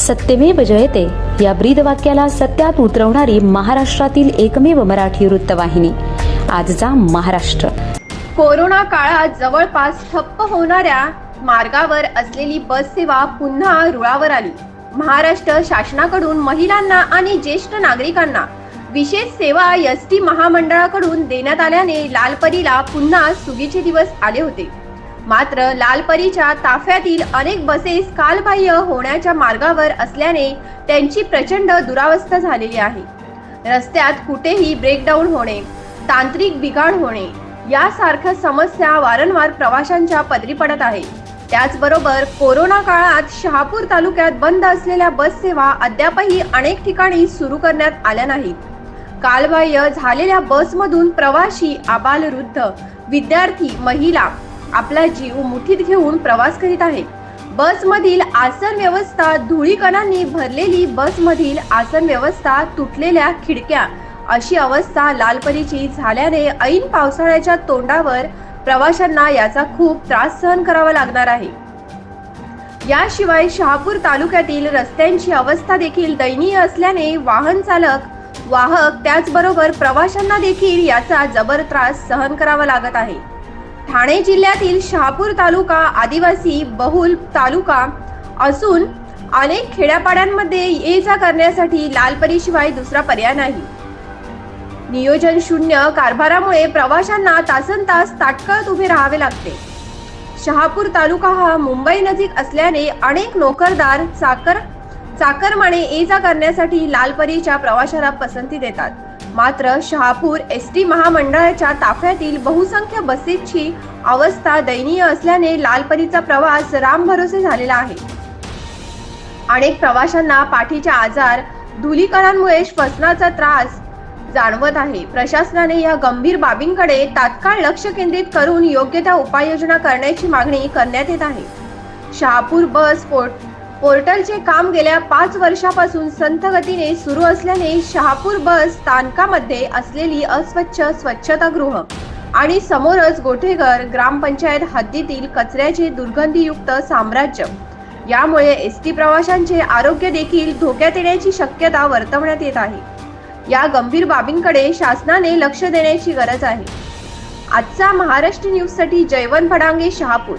सत्यमेव जयते. या ब्रीद वाक्याला सत्यात उतरवणारी महाराष्ट्रातील एकमेव मराठी वृत्तवाहिनी. आजचा महाराष्ट्र. कोरोना काळात जवळपास ठप्प होणाऱ्या मार्गावर असलेली बस सेवा पुन्हा रुळावर आली. महाराष्ट्र शासनाकडून महिलांना आणि ज्येष्ठ नागरिकांना विशेष सेवा एस टी महामंडळाकडून देण्यात आल्याने लालपरीला पुन्हा सुगीचे दिवस आले होते. मात्र लालपरीच्या ताफ्यातील अनेक बसेस कालबाह्य होण्याच्या मार्गावर असल्याने त्यांची प्रचंड दुरावस्था झालेली आहे. रस्त्यात कुठेही ब्रेकडाऊन होणे तांत्रिक बिघाड होणे यासारख्या समस्या वारंवार प्रवाशांच्या पदरी पडत आहे. त्याचबरोबर कोरोना काळात शहापूर तालुक्यात बंद असलेल्या बस सेवा अद्यापही अनेक ठिकाणी सुरू करण्यात आल्या नाहीत. कालबाह्य झालेल्या बसमधून प्रवासी आबालवृद्ध विद्यार्थी महिला आपला जीव मुठीत घेऊन प्रवास करीत आहे. बसमधील आसन व्यवस्था धुळीकणांनी भरलेली बसमधील आसन व्यवस्था तुटलेल्या खिडक्या. अशी अवस्था लालपरीची झाल्याने ऐन पावसाळ्याच्या तोंडावर प्रवाशांना याचा खूप त्रास सहन करावा लागणार आहे. याशिवाय शहापूर तालुक्यातील रस्त्यांची अवस्था देखील दयनीय असल्याने वाहन चालक वाहक त्याचबरोबर प्रवाशांना देखील याचा जबर त्रास सहन करावा लागत आहे. ठाणे जिल्ह्यातील शहापूर तालुका आदिवासी बहुल तालुका असून अनेक खेड्यापाड्यांमध्ये ये जा करण्यासाठी लालपरीशिवाय दुसरा पर्याय नाही. नियोजन शून्य कारभारामुळे प्रवाशांना तासन तास ताटकळत उभे राहावे लागते. शहापूर तालुका हा मुंबई नजीक असल्याने अनेक नोकरदार चाकर चाकरमाने ये जा करण्यासाठी लालपरीच्या प्रवाशाला पसंती देतात. मात्र शहापूर एस टी महामंडळाच्या ताफ्यातील बहुसंख्य बसेसची अवस्था दयनीय असल्याने लालपरीचा प्रवास रामभरोसे झालेला आहे. अनेक प्रवाशांना पाठीचे आजार धुलीकणांमुळे श्वसनाचा त्रास जाणवत आहे. प्रशासनाने या गंभीर बाबींकडे तात्काळ लक्ष केंद्रित करून योग्य त्या उपाययोजना करण्याची मागणी करण्यात येत आहे. शहापूर बस पोर्ट पोर्टलचे काम गेल्या पाच वर्षापासून संथ गतीने सुरू असल्याने शहापूर बस स्थानकामध्ये असलेली अस्वच्छ स्वच्छतागृह आणि समोरच गोठेघर ग्रामपंचायत हद्दीतील कचऱ्याचे दुर्गंधीयुक्त साम्राज्य. यामुळे एस टी प्रवाशांचे आरोग्य देखील धोक्यात येण्याची शक्यता वर्तवण्यात येत आहे. या गंभीर बाबींकडे शासनाने लक्ष देण्याची गरज आहे. आजचा महाराष्ट्र न्यूजसाठी जयवंत फडांगे शहापूर.